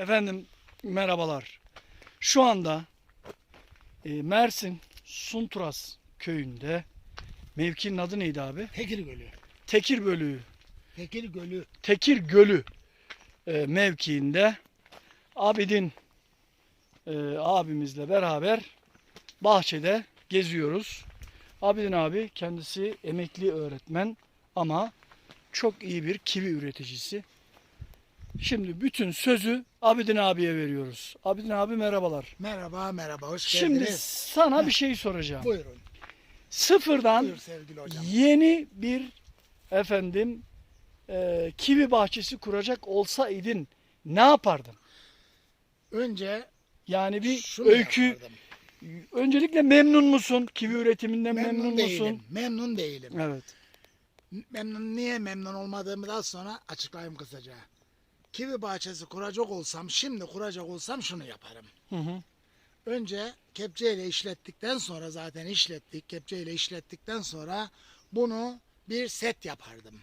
Efendim merhabalar. Şu anda e, Mersin Sunturas köyünde mevkinin adı neydi abi? Tekir Gölü. Tekir Bölüğü, Tekir Gölü. Tekir Gölü e, mevkiinde Abidin e, abimizle beraber bahçede geziyoruz. Abidin abi kendisi emekli öğretmen ama çok iyi bir kivi üreticisi. Şimdi bütün sözü Abidin abiye veriyoruz. Abidin abi merhabalar. Merhaba merhaba hoş Şimdi geldiniz. sana bir şey soracağım. Buyurun. Sıfırdan Buyur sevgili hocam. yeni bir efendim e, kivi bahçesi kuracak olsaydın ne yapardın? Önce Yani bir şunu öykü. yapardım. Öncelikle memnun musun? Kivi üretiminden memnun, Memnun, musun? değilim. Memnun değilim. Evet. Memnun niye memnun olmadığımı daha sonra açıklayayım kısaca. Kivi bahçesi kuracak olsam, şimdi kuracak olsam şunu yaparım. Hı hı. Önce kepçeyle işlettikten sonra zaten işlettik. Kepçeyle işlettikten sonra bunu bir set yapardım.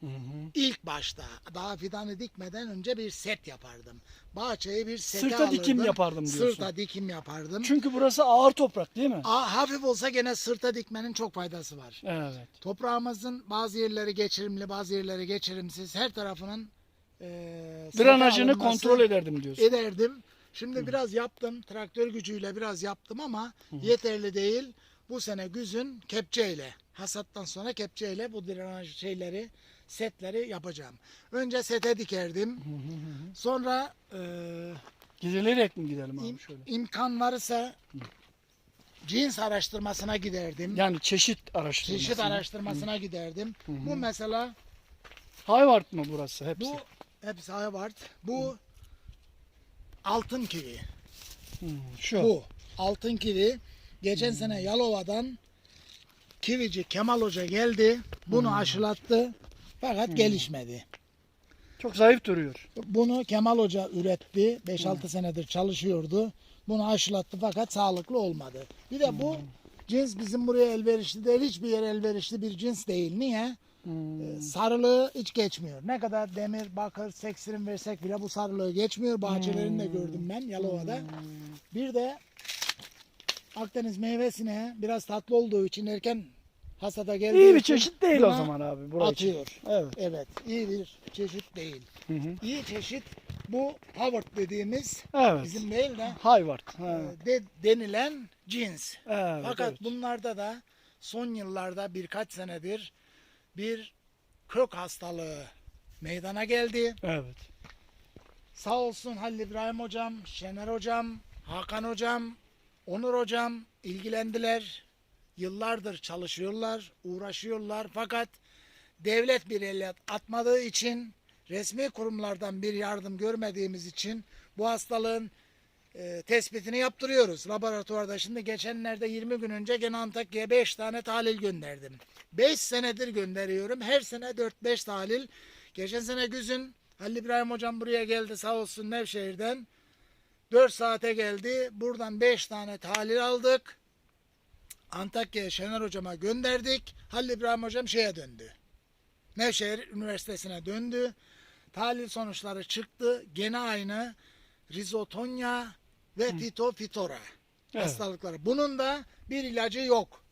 Hı hı. İlk başta daha fidanı dikmeden önce bir set yapardım. Bahçeyi bir sete Sırta dikim alırdım. yapardım diyorsun. Sırta dikim yapardım. Çünkü burası ağır toprak değil mi? Aa, hafif olsa gene sırta dikmenin çok faydası var. Evet. Toprağımızın bazı yerleri geçirimli, bazı yerleri geçirimsiz. Her tarafının e, Drenajını kontrol ederdim diyorsun. ederdim. Şimdi biraz yaptım. Traktör gücüyle biraz yaptım ama yeterli değil. Bu sene güzün kepçeyle, hasattan sonra kepçeyle bu drenaj şeyleri, setleri yapacağım. Önce sete dikerdim. Sonra e, Gidilerek mi gidelim abi im- şöyle? imkan varsa cins araştırmasına giderdim. Yani çeşit araştırması. Çeşit araştırmasına giderdim. Bu mesela Hayvart mı burası hepsi? bu hepsi Hayvart. Bu altın kivi. Hı, Şu. Bu altın kivi. Geçen sene Yalova'dan kivici Kemal Hoca geldi. Bunu aşılattı. Fakat gelişmedi. Çok zayıf duruyor. Bunu Kemal Hoca üretti. 5-6 senedir çalışıyordu. Bunu aşılattı fakat sağlıklı olmadı. Bir de bu cins bizim buraya elverişli değil. Hiçbir yere elverişli bir cins değil. Niye? Ee, Sarılığı hiç geçmiyor. Ne kadar demir, bakır, seksirin versek bile bu sarılığı geçmiyor. Bahçelerini de gördüm ben Yalova'da. Bir de Akdeniz meyvesine biraz tatlı olduğu için erken hasada geldiği İyi bir çeşit değil o zaman abi. Atıyor. Evet. Evet, iyi bir çeşit değil. Hı hı. İyi çeşit bu Howard dediğimiz Evet. bizim değil de Hayvart. Ha. e, de, denilen cins. Evet, Fakat evet. bunlarda da son yıllarda birkaç senedir bir kök hastalığı meydana geldi. Evet. Sağ olsun Halil İbrahim hocam, Şener hocam, Hakan hocam, Onur hocam ilgilendiler. Yıllardır çalışıyorlar, uğraşıyorlar fakat devlet bir el atmadığı için resmi kurumlardan bir yardım görmediğimiz için bu hastalığın e, tespitini yaptırıyoruz laboratuvarda. Şimdi geçenlerde 20 gün önce gene Antakya'ya 5 tane tahlil gönderdim. 5 senedir gönderiyorum. Her sene 4-5 tahlil. Geçen sene güzün Halil İbrahim hocam buraya geldi sağ olsun Nevşehir'den. 4 saate geldi. Buradan 5 tane tahlil aldık. Antakya'ya Şener hocama gönderdik. Halil İbrahim hocam şeye döndü. Nevşehir Üniversitesi'ne döndü. Tahlil sonuçları çıktı. Gene aynı rizotonya ve fitofitora Evet. hastalıkları. Bunun da bir ilacı yok.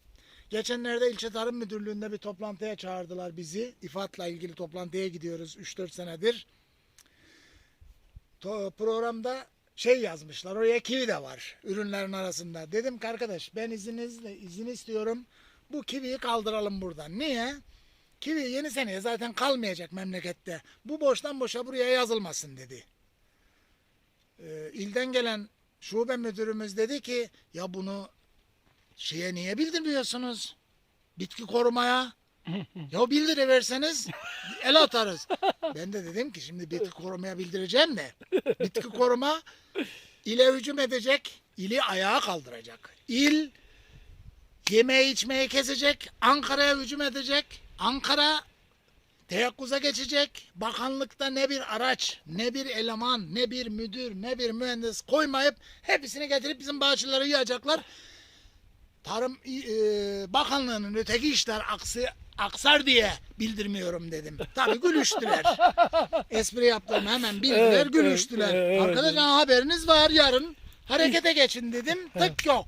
Geçenlerde ilçe tarım müdürlüğünde bir toplantıya çağırdılar bizi. İFAD'la ilgili toplantıya gidiyoruz 3-4 senedir. To- programda şey yazmışlar. Oraya kivi de var ürünlerin arasında. Dedim ki arkadaş ben izninizle izin istiyorum. Bu kiviyi kaldıralım buradan. Niye? Kivi yeni seneye zaten kalmayacak memlekette. Bu boştan boşa buraya yazılmasın dedi. Ee, ilden gelen şube müdürümüz dedi ki ya bunu şeye niye bildirmiyorsunuz? Bitki korumaya. ya bildiriverseniz el atarız. Ben de dedim ki şimdi bitki korumaya bildireceğim de bitki koruma ile hücum edecek, ili ayağa kaldıracak. İl yemeği içmeyi kesecek, Ankara'ya hücum edecek. Ankara teyakkuza geçecek. Bakanlıkta ne bir araç, ne bir eleman, ne bir müdür, ne bir mühendis koymayıp hepsini getirip bizim bahçeleri yiyecekler. Tarım e, Bakanlığı'nın öteki işler aksi aksar diye bildirmiyorum dedim. Tabii gülüştüler. Espri yaptım hemen bildiler Evet, gülüştüler. evet, evet, Arkadaşlar haberiniz var yarın harekete geçin dedim. Tık yok.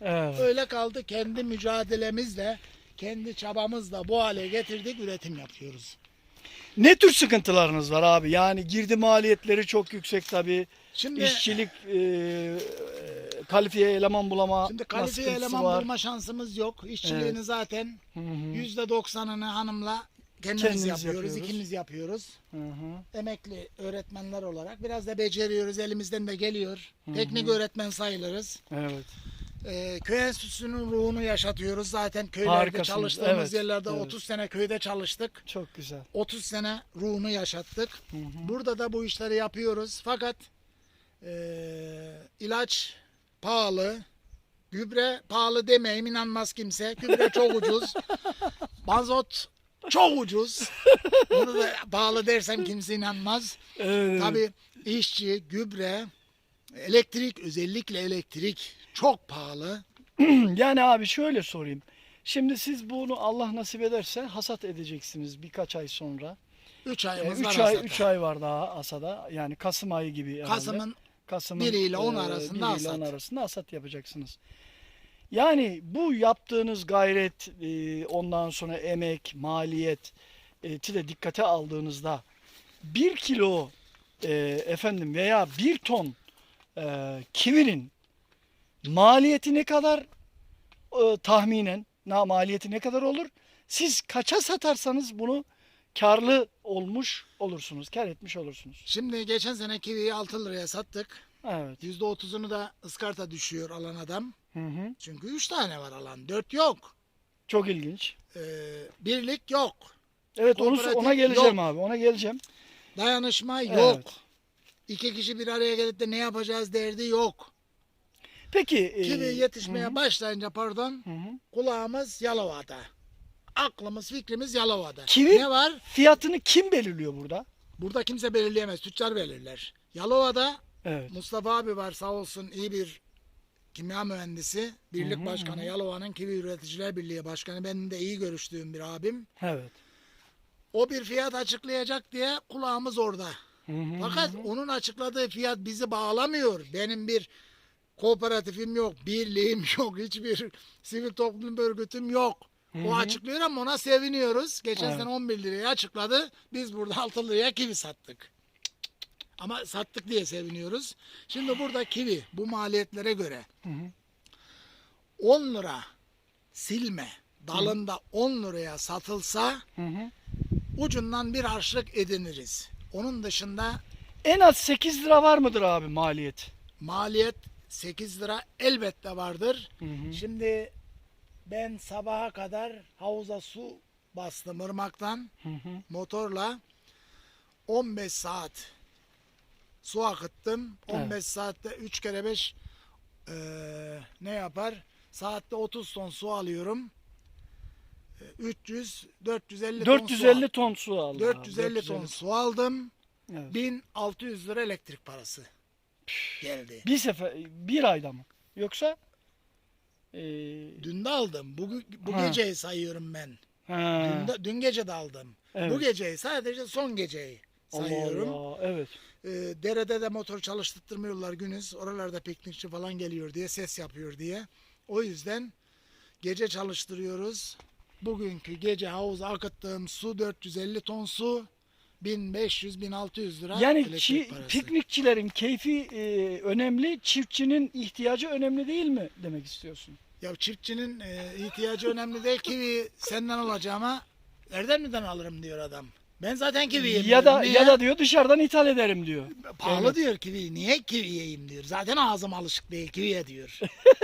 Evet. Öyle kaldı kendi mücadelemizle kendi çabamızla bu hale getirdik üretim yapıyoruz. Ne tür sıkıntılarınız var abi? Yani girdi maliyetleri çok yüksek tabii. Şimdi İşçilik, e, kalifiye eleman bulama Şimdi kalifiye eleman var. bulma şansımız yok. İşçiliğini Evet. zaten Hı hı. yüzde doksanını hanımla kendimiz, Kendimiz yapıyoruz, yapıyoruz. ikimiz yapıyoruz. Hı hı. Emekli öğretmenler olarak biraz da beceriyoruz, elimizden de geliyor. Teknik öğretmen sayılırız. Evet. Ee, köy enstitüsünün ruhunu yaşatıyoruz. Zaten köylerde Harikasınız, çalıştığımız evet, yerlerde evet. 30 sene köyde çalıştık. Çok güzel. 30 sene ruhunu yaşattık. Hı hı. Burada da bu işleri yapıyoruz. Fakat eee, ilaç pahalı. Gübre pahalı demeyeyim inanmaz kimse. Gübre çok ucuz. Mazot çok ucuz. Bunu da pahalı dersem kimse inanmaz. Evet. Tabii işçi, gübre, elektrik özellikle elektrik çok pahalı. Yani abi şöyle sorayım. Şimdi siz bunu Allah nasip ederse hasat edeceksiniz birkaç ay sonra. 3 E, ayımız üç var ay hasata. 3 ay var daha hasada. Yani Kasım ayı gibi herhalde. Kasım'ın Kasım'ın biri ile on e, arasında ile on hasat. arasında hasat yapacaksınız. Yani bu yaptığınız gayret, e, ondan sonra emek, maliyet e, ti de dikkate aldığınızda bir kilo e, efendim veya bir ton e, kivinin maliyeti ne kadar e, tahminen na maliyeti ne kadar olur? Siz kaça satarsanız bunu karlı olmuş olursunuz, kar etmiş olursunuz. Şimdi geçen sene kiviyi 6 liraya sattık. Evet. %30'unu da ıskarta düşüyor alan adam. Hı hı. Çünkü 3 tane var alan. 4 yok. Çok ilginç. Ee, birlik yok. Evet onu Kooperatif ona geleceğim yok. abi. Ona geleceğim. Dayanışma Evet. İki kişi bir araya gelip de ne yapacağız derdi yok. Peki e, Kivi yetişmeye hı hı, başlayınca pardon hı hı. kulağımız Yalova'da. Aklımız fikrimiz Yalova'da. Kivi- Ne var? fiyatını kim belirliyor burada? Burada kimse belirleyemez. Tüccar belirler. Yalova'da Evet. Mustafa abi var sağ olsun iyi bir kimya mühendisi. Birlik Hı hı, başkanı. Yalova'nın Kivi Üreticiler Birliği başkanı. Benim de iyi görüştüğüm bir abim. Evet. O bir fiyat açıklayacak diye kulağımız orada. Fakat onun açıkladığı fiyat bizi bağlamıyor. Benim bir kooperatifim yok, birliğim yok, hiçbir sivil toplum örgütüm yok. O açıklıyor ama ona seviniyoruz. Geçen Evet. sene 11 liraya açıkladı. Biz burada 6 liraya kivi sattık. Ama sattık diye seviniyoruz. Şimdi burada kivi bu maliyetlere göre Hı hı. 10 lira silme dalında 10 liraya satılsa ucundan bir harçlık ediniriz. Onun dışında En az 8 lira var mıdır abi maliyet? maliyet 8 lira elbette vardır. Hı hı. Şimdi ben sabaha kadar havuza su bastım ırmaktan Hı hı. motorla 15 saat su akıttım. 15 Evet. saatte 3 kere 5 ne yapar? Saatte 30 ton su alıyorum. Eee, 300 450 ton su 450 al- ton su aldı. abi, 450 ton su aldım. Evet. 1600 lira elektrik parası geldi. Bir sefer bir ayda mı? Yoksa e, Dün de aldım. Bu, bu Ha. geceyi sayıyorum ben. ha, Dün, de- dün gece de aldım. evet. Bu geceyi sadece son geceyi Allah sayıyorum. Allah. Evet. Ee, derede de motor çalıştırmıyorlar günüz. Oralarda piknikçi falan geliyor diye ses yapıyor diye. O yüzden gece çalıştırıyoruz. Bugünkü gece havuza akıttığım su 450 ton su 1500-1600 lira Yani elektrik çi- parası. piknikçilerin keyfi e, önemli, çiftçinin ihtiyacı önemli değil mi demek istiyorsun? Ya çiftçinin e, ihtiyacı önemli değil. Kivi senden alacağıma Erdemli'den alırım diyor adam. Ben zaten kivi yiyeyim Ya da. Niye? ya da diyor dışarıdan ithal ederim diyor. Pahalı Evet. diyor kivi. Niye kivi yiyeyim diyor. Zaten ağzım alışık değil kiviye diyor.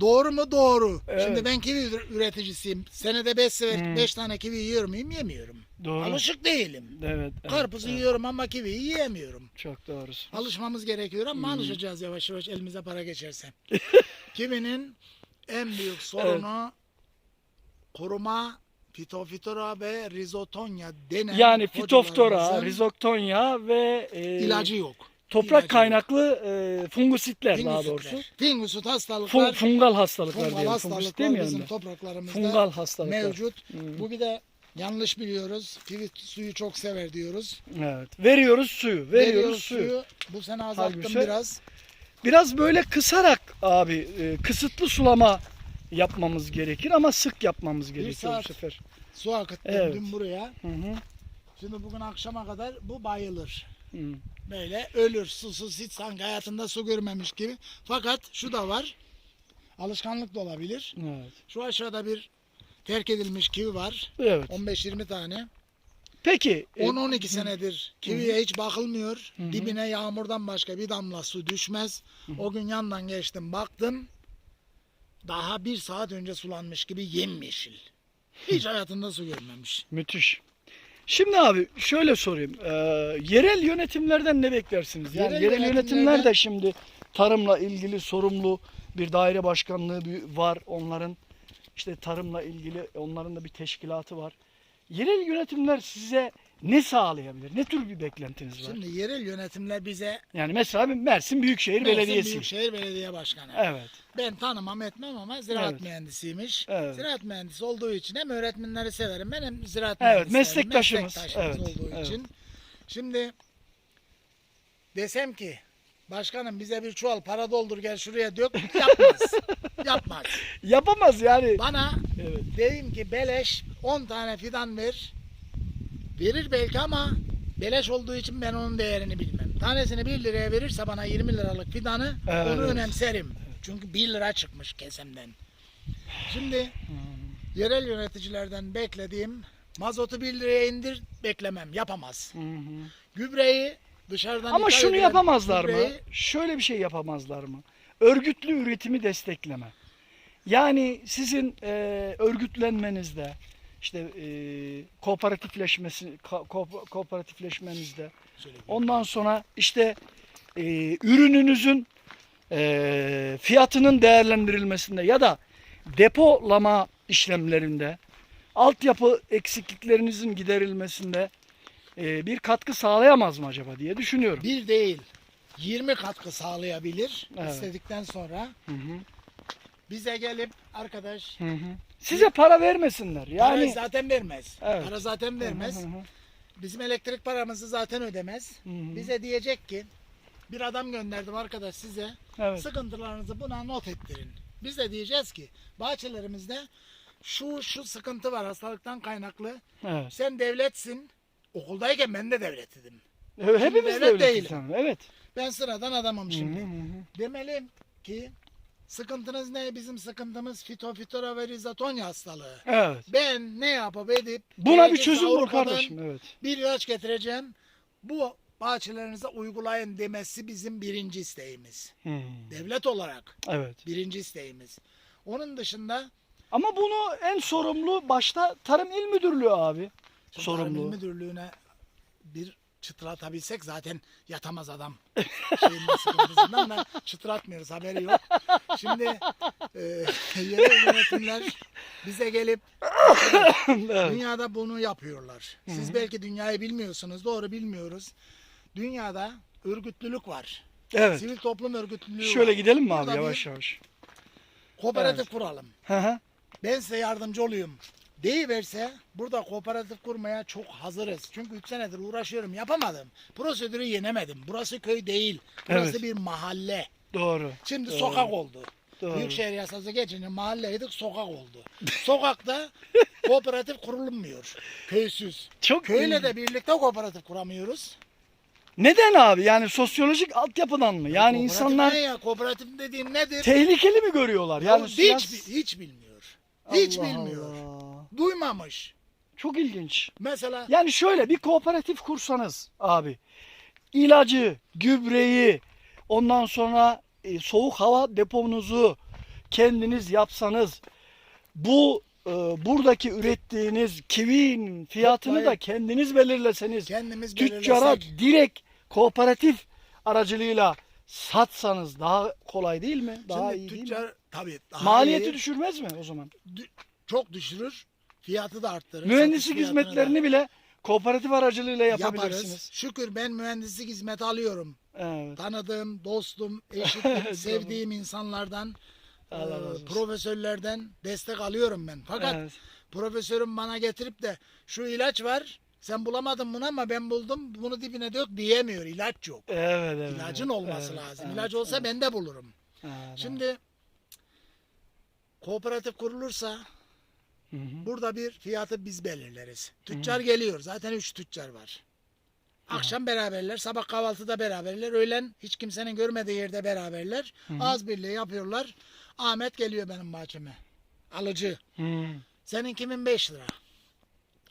Doğru mu? Doğru. Evet. Şimdi ben kivi üre- üreticisiyim. Senede 5 sefer. 5 tane kivi yiyor muyum? Yemiyorum. Doğru. Alışık değilim. Evet. evet, Karpuzu evet. yiyorum ama kiviyi yiyemiyorum. Çok doğrusu. Alışmamız gerekiyor ama Hmm. alışacağız yavaş yavaş elimize para geçerse. Kivinin en büyük sorunu koruma fitofitora ve rizotonya denen Yani fitoftora, rizoktonya ve e, ilacı yok. Toprak İlacı kaynaklı e, fungusitler daha doğrusu. Fungusit Fun, hastalıklar, fungal hastalıklar fungal diyelim. Fungusit değil mi bizim yanında? topraklarımızda Fungal hastalıklar. mevcut. Hmm. Bu bir de yanlış biliyoruz. Pivit suyu çok sever diyoruz. Evet. Veriyoruz suyu. Veriyoruz, suyu. Bu sene azalttım Halbuki- biraz. Biraz böyle kısarak abi e, kısıtlı sulama yapmamız gerekir ama sık yapmamız gerekiyor bu sefer. Su akıttım Evet. dün buraya. Hı hı. Şimdi bugün akşama kadar bu bayılır. Hı. Böyle ölür susuz hiç sanki hayatında su görmemiş gibi. Fakat şu da var. Alışkanlık da olabilir. Evet. Şu aşağıda bir terk edilmiş kivi var. Evet. 15-20 tane. Peki. e, 10-12 senedir kiviye hiç bakılmıyor. Hı hı. Dibine yağmurdan başka bir damla su düşmez. O gün yandan geçtim baktım. Daha bir saat önce sulanmış gibi yemyeşil. Hiç hayatında su görmemiş. Müthiş. Şimdi abi şöyle sorayım. Ee, yerel yönetimlerden ne beklersiniz? Yani Yerel yerel, yönetimler de şimdi tarımla ilgili sorumlu bir daire başkanlığı var onların. işte tarımla ilgili onların da bir teşkilatı var. Yerel yönetimler size ne sağlayabilir? Ne tür bir beklentiniz var? Şimdi yerel yönetimler bize yani mesela bir Mersin Büyükşehir Mersin Belediyesi. Büyükşehir Belediye Başkanı. Evet. Ben tanımam etmem ama ziraat Evet. mühendisiymiş. Evet. Ziraat mühendisi olduğu için hem öğretmenleri severim ben hem ziraat Evet, mühendisi meslektaşımız. Evet, olduğu evet. için. Şimdi desem ki başkanım bize bir çuval para doldur gel şuraya dök yapmaz. yapmaz. Yapamaz yani. Bana Evet. dedim ki beleş 10 tane fidan ver. Verir belki ama beleş olduğu için ben onun değerini bilmem. Tanesini 1 liraya verirse bana 20 liralık fidanı Evet. onu önemserim. Çünkü 1 lira çıkmış kesemden. Şimdi yerel yöneticilerden beklediğim mazotu 1 liraya indir beklemem. Yapamaz. Hı hı. Gübreyi dışarıdan Ama şunu yapamazlar mı? gübreyi- Şöyle bir şey yapamazlar mı? Örgütlü üretimi destekleme. Yani sizin e, örgütlenmenizde, işte e, kooperatifleşmesi, ko- ko- kooperatifleşmenizde, ondan sonra işte e, ürününüzün e, fiyatının değerlendirilmesinde ya da depolama işlemlerinde, altyapı eksikliklerinizin giderilmesinde e, bir katkı sağlayamaz mı acaba diye düşünüyorum. Bir değil 20 katkı sağlayabilir Evet. istedikten sonra. Hı hı. Bize gelip arkadaş Hı hı. Size para vermesinler. parayı Yani zaten vermez. Evet. Para zaten vermez. Hı hı hı. Bizim elektrik paramızı zaten ödemez. Hı hı. Bize diyecek ki bir adam gönderdim arkadaş size. Evet. Sıkıntılarınızı buna not ettirin. Biz de diyeceğiz ki bahçelerimizde şu şu sıkıntı var hastalıktan kaynaklı. Evet. Sen devletsin. Okuldayken ben de devletidim. Evet, Hepimiz devlet devletiz değilim. Evet. Ben sıradan adamım Hı şimdi. hı hı. Demeliyim ki sıkıntınız ne? Bizim sıkıntımız fitofitora ve rizatonya hastalığı. Evet. Ben ne yapıp edip Buna bir çözüm bul kardeşim. Evet. Bir ilaç getireceğim. Bu bahçelerinize uygulayın demesi bizim birinci isteğimiz. Hı. Devlet olarak Evet. birinci isteğimiz. Onun dışında Ama bunu en sorumlu başta Tarım İl Müdürlüğü abi. Tarım Sorumlu. İl Müdürlüğü'ne bir çıtlatabilsek zaten yatamaz adam. Şeyin sıkıntısından da çıtlatmıyoruz haberi yok. Şimdi e, yerel yönetimler bize gelip evet. Dünyada bunu yapıyorlar. Siz belki dünyayı bilmiyorsunuz. Doğru bilmiyoruz. Dünyada örgütlülük var. Evet. Sivil toplum örgütlülüğü Şöyle var. gidelim mi abi Burada yavaş yavaş? Kooperatif kuralım. Hı hı. Ben size yardımcı olayım. Deyiverse burada kooperatif kurmaya çok hazırız. Çünkü 3 senedir uğraşıyorum yapamadım. Prosedürü yenemedim. Burası köy değil. Burası Evet. bir mahalle. Doğru. Şimdi Doğru. sokak oldu. Doğru. Büyükşehir yasası geçince mahalleydik sokak oldu. Sokakta kooperatif kurulmuyor. Köysüz. Çok Köyle de birlikte kooperatif kuramıyoruz. Neden abi? Yani sosyolojik altyapıdan mı? Yani Kooperatif insanlar ne ya? Kooperatif dediğin nedir? tehlikeli mi görüyorlar? Yani hiç, siyas- hiç bilmiyor. Hiç Allah bilmiyor. Allah. Duymamış. Çok ilginç. Mesela Yani şöyle bir kooperatif kursanız abi ilacı, gübreyi, ondan sonra e, soğuk hava deponuzu kendiniz yapsanız bu e, buradaki ürettiğiniz kivinin fiyatını da Toplayıp- kendiniz belirleseniz kendimiz tüccara belirlesek. direkt kooperatif aracılığıyla satsanız daha kolay değil mi? Daha Şimdi iyi değil mi? tüccar tabii daha Maliyeti iyi, düşürmez mi o zaman? dü- çok düşürür. Fiyatı da arttırır. Mühendislik satış fiyatını da. hizmetlerini bile kooperatif aracılığıyla Yaparız. yapabilirsiniz. Şükür ben mühendislik hizmeti alıyorum. Evet. Tanıdığım, dostum, eşitim, sevdiğim insanlardan, Allah olsun. profesörlerden destek alıyorum ben. Fakat Evet. profesörüm bana getirip de şu ilaç var sen bulamadın bunu ama ben buldum bunu dibine dök diyemiyor. İlaç yok. Evet, evet. İlacın olması evet, lazım. evet, İlaç olsa evet, ben de bulurum. evet, Şimdi kooperatif kurulursa Hı hı. burada bir fiyatı biz belirleriz. Tüccar geliyor. Zaten üç tüccar var. Akşam beraberler, sabah kahvaltıda beraberler, öğlen hiç kimsenin görmediği yerde beraberler. Az birliği yapıyorlar. Ahmet geliyor benim bahçeme. Alıcı. Hı. Senin kimin 5 lira?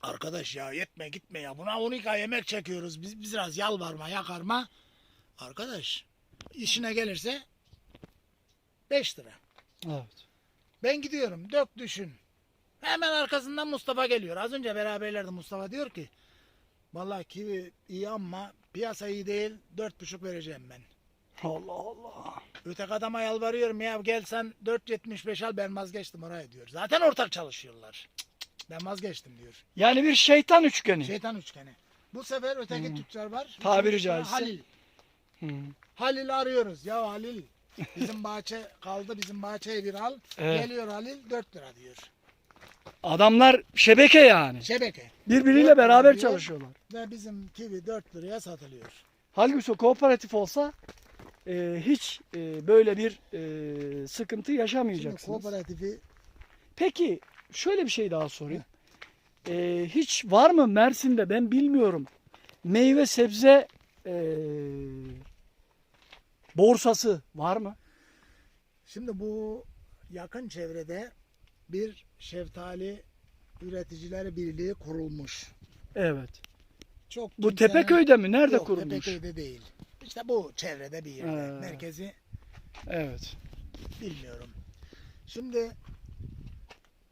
Arkadaş ya yetme gitme ya. Buna 12 ay yemek çekiyoruz. Biz, biz biraz yalvarma yakarma. Arkadaş işine gelirse 5 lira. Evet. Ben gidiyorum dök düşün. Hemen arkasından Mustafa geliyor. Az önce beraberlerdi Mustafa diyor ki Vallahi kivi iyi ama piyasa iyi değil. Dört buçuk vereceğim ben. Allah Allah. Öteki adama yalvarıyorum ya gel sen 4.75 al ben vazgeçtim oraya diyor. Zaten ortak çalışıyorlar. Ben vazgeçtim diyor. Yani bir şeytan üçgeni. Şeytan üçgeni. Bu sefer öteki tüccar var. Tabiri caizse. Halil. Hı. Halil'i arıyoruz. Ya Halil bizim bahçe kaldı bizim bahçeyi bir al. Evet. Geliyor Halil 4 lira diyor. Adamlar şebeke yani. Şebeke. Birbiriyle beraber çalışıyorlar. Ve bizim kivi 4 liraya satılıyor. Halbuki kooperatif olsa e, hiç e, böyle bir e, sıkıntı Şimdi yaşamayacaksınız. kooperatifi Peki şöyle bir şey daha sorayım. E, hiç var mı Mersin'de ben bilmiyorum. Meyve sebze e, borsası var mı? Şimdi bu yakın çevrede bir şeftali üreticileri birliği kurulmuş. Evet. Çok Bu kimsenin- Tepeköy'de mi? Nerede Yok, kurulmuş? Tepeköy'de değil. İşte bu çevrede bir yerde. Ee. Merkezi Evet. bilmiyorum. Şimdi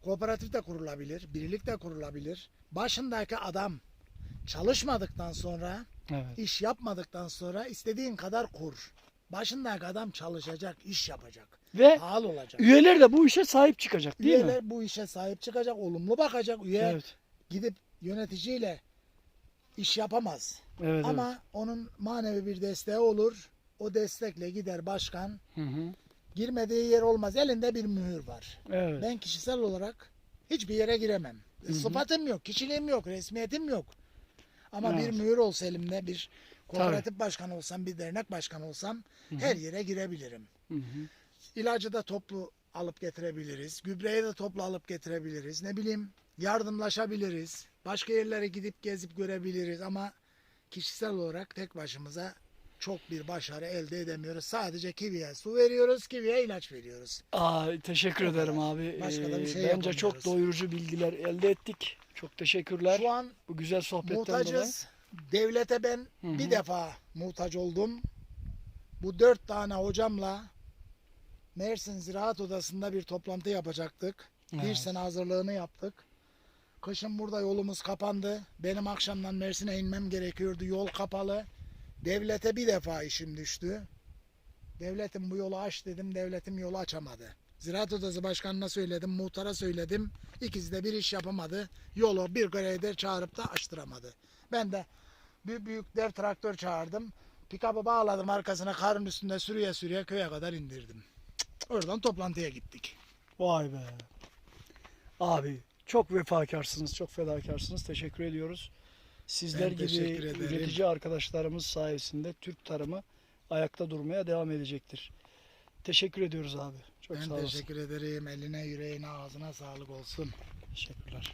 kooperatif de kurulabilir, birlik de kurulabilir. Başındaki adam çalışmadıktan sonra, Evet. iş yapmadıktan sonra istediğin kadar kur. Başındaki adam çalışacak, iş yapacak. Ve Pahalı olacak. üyeler de bu işe sahip çıkacak değil Üyeler mi? bu işe sahip çıkacak, olumlu bakacak. Üye Evet. gidip yöneticiyle iş yapamaz. Evet. Ama onun manevi bir desteği olur. O destekle gider başkan. evet. Hı hı. Girmediği yer olmaz. Elinde bir mühür var. Evet. Ben kişisel olarak hiçbir yere giremem. Sıfatım yok, kişiliğim yok, resmiyetim yok. Ama Evet. bir mühür olsa elimde bir kooperatif başkanı olsam, bir dernek başkanı olsam her yere girebilirim. Hı hı. İlacı da toplu alıp getirebiliriz. Gübreyi de toplu alıp getirebiliriz. Ne bileyim yardımlaşabiliriz. Başka yerlere gidip gezip görebiliriz ama kişisel olarak tek başımıza çok bir başarı elde edemiyoruz. Sadece kiviye su veriyoruz, kiviye ilaç veriyoruz. Aa, teşekkür O ederim kadar. abi. Başka da bir Ee, şey Bence çok doyurucu bilgiler elde ettik. Çok teşekkürler. Şu an Bu güzel sohbetten dolayı. Devlete ben Hı hı. bir defa muhtaç oldum. Bu dört tane hocamla Mersin Ziraat Odası'nda bir toplantı yapacaktık. Bir Evet. sene hazırlığını yaptık. Kışın burada yolumuz kapandı. Benim akşamdan Mersin'e inmem gerekiyordu. Yol kapalı. Devlete bir defa işim düştü. Devletim bu yolu aç dedim. Devletim yolu açamadı. Ziraat Odası Başkanı'na söyledim. Muhtara söyledim. İkisi de bir iş yapamadı. Yolu bir grader çağırıp da açtıramadı. Ben de büyük büyük dev traktör çağırdım. Pikabı bağladım arkasına karın üstünde sürüye sürüye köye kadar indirdim. Oradan toplantıya gittik. Vay be. Abi çok vefakarsınız, çok fedakarsınız. Teşekkür ediyoruz. Sizler Ben gibi üretici arkadaşlarımız sayesinde Türk tarımı ayakta durmaya devam edecektir. Teşekkür ediyoruz abi. Çok ben sağ olasın. teşekkür ederim. Eline, yüreğine, ağzına sağlık olsun. Teşekkürler.